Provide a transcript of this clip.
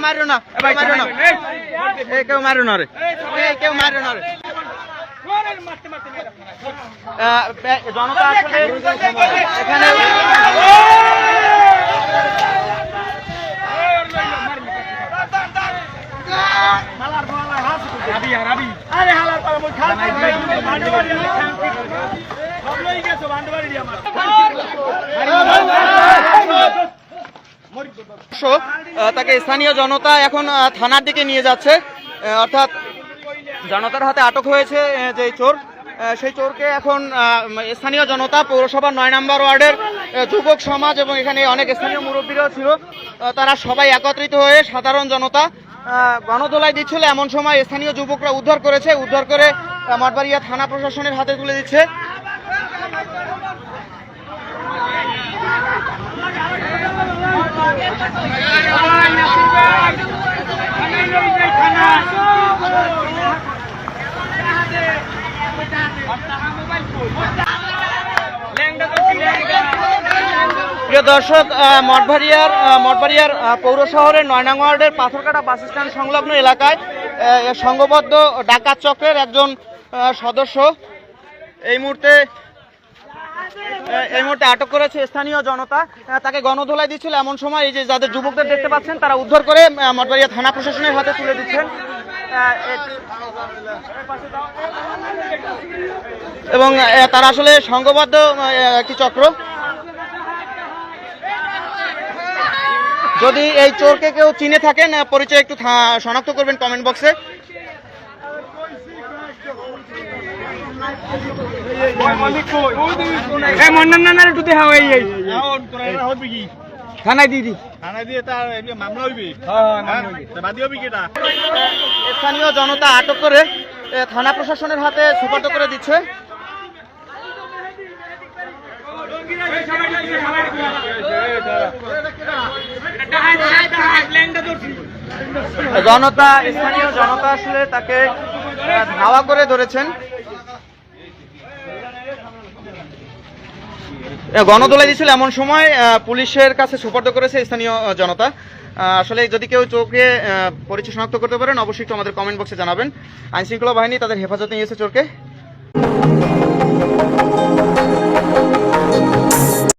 মারো না কেউ মারো না এই কেউ মারো না রে এই কেউ মারো না রে জনতা এখানে আহ, তাকে স্থানীয় জনতা এখন থানার দিকে নিয়ে যাচ্ছে। অর্থাৎ জনতার হাতে আটক হয়েছে যে চোর। সেই চোরকে এখন স্থানীয় জনতা পৌরসভার নয় নম্বর ওয়ার্ডের যুবক সমাজ এবং এখানে অনেক স্থানীয় মুরব্বীরাও ছিল। তারা সবাই একত্রিত হয়ে সাধারণ জনতা গণদোলায় দিচ্ছিল। এমন সময় স্থানীয় যুবকরা উদ্ধার করেছে। উদ্ধার করে মঠবাড়িয়া থানা প্রশাসনের হাতে তুলে দিচ্ছে। প্রিয় দর্শক মঠবাড়িয়ার মঠবাড়িয়ার পৌর শহরের নয়নাং ওয়ার্ডের পাথরকাটা বাস স্ট্যান্ড সংলগ্ন এলাকায় সংঘবদ্ধ ডাকাত চক্রের একজন সদস্য এই মুহূর্তে এই মুহূর্তে আটক করেছে স্থানীয় জনতা। তাকে গণধোলাই দিচ্ছিল এমন সময়, এই যে যাদের যুবকদের দেখতে পাচ্ছেন, তারা উদ্ধার করে মঠবাড়িয়া থানা প্রশাসনের হাতে তুলে দিচ্ছেন। এবং তারা আসলে সংঘবদ্ধ একটি চক্র। যদি এই চোরকে কেউ চিনে থাকেন পরিচয় একটু শনাক্ত করবেন কমেন্ট বক্সে থানায় দিয়ে দি স্থানীয় জনতা আটক করে থানা প্রশাসনের হাতে সুপার্দ করে দিচ্ছে। জনতা স্থানীয় জনতা আসলে তাকে ধাওয়া করে ধরেছেন। আহ, গণদোলাই দিয়েছিল এমন সময় পুলিশের কাছে সুপার্দ করেছে স্থানীয় জনতা। আসলে যদি কেউ চোখে পরিচয় শনাক্ত করতে পারেন অবশ্যই একটু আমাদের কমেন্ট বক্সে জানাবেন। আইন শৃঙ্খলা বাহিনী তাদের হেফাজতে নিয়েছে চোরকে।